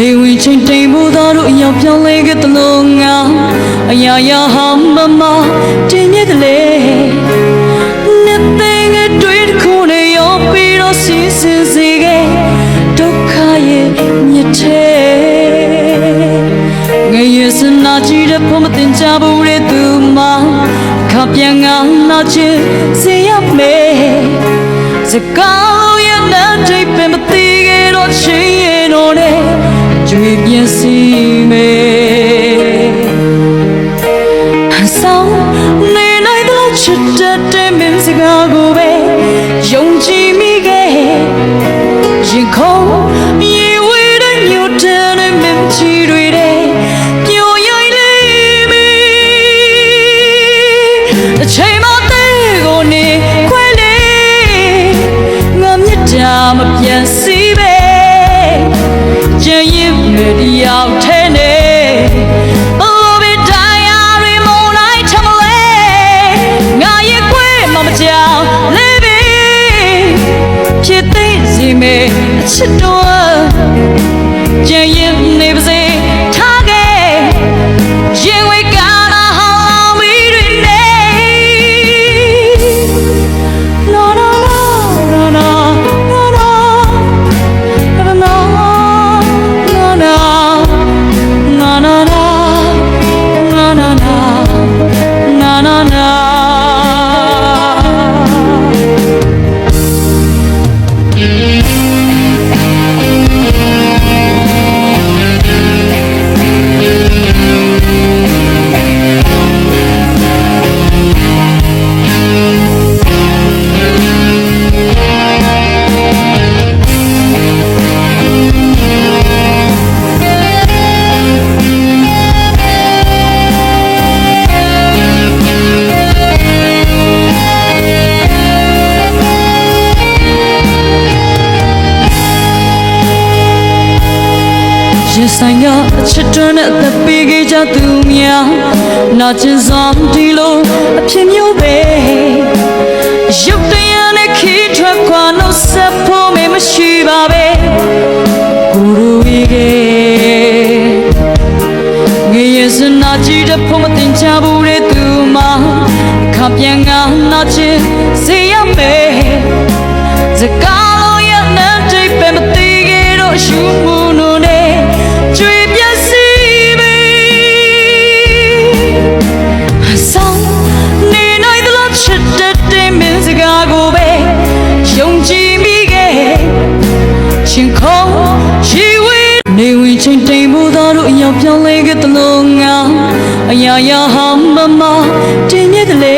နေဝင်ချင်းတိမ်ဖို့သားတို့အယောင်ပြောင်းလဲခဲ့သလိုငါအရာရာဟာမမတင်းမြဲကလေးနှစ်သိန်းအတွေ့တစ်ခုနဲ့ရောပြီးတော့စီစဉ်စေခဲ့ဒုက္ခရဲ့မြစ်ထဲငရေစနာကြည့်တဲ့ဖို့မတင်ကြဘူးတဲ့သူမခပြန်ငါနာချင်စေရမယ်စကားရဲ့နဲ့တိတ်ပင်မသိခဲ့တော့ချင်ရင်တော့ နဲ့ကြွေပြင်းစီမယ်ဆောင်နေနိုင်တော့ချစ်တဲ့မင်းစကားကိုပဲယုံကြည်မိခဲ့ရင်ခုန်ရေဝေးတဲ့မြို့တဲ့မင်းချီတွေတဲ့ပြိုရိုက်လေးမီအချိန်မသေးကိုနေခွဲလေးငါမြတ်တာမ should know ဆိုင်ကအချစ်တွန်းတဲ့အသက်ပေးခဲ့ကြသူများနာကျင်စွာဒီလိုအဖြစ်မျိုးပဲရုပ်တရားနဲ့ခီးထွက်ခွာလို့ဆက်ဖို့မမရှိပါပဲကိုရူဝီကေငေးစနာကြည့်တဲ့ဖို့မတင်ချဘူးတဲ့သူမှခပြန်ငါနာချင်စေရမယ်စကားလို့ရတဲ့တိတ်ပဲမသိခဲ့တော့ရှူမှုလို့နဲ့ကြွေ ပြောင်းလဲခဲ့သလိုငါအရာရာဟာမမတင်းမြစ်ကလေး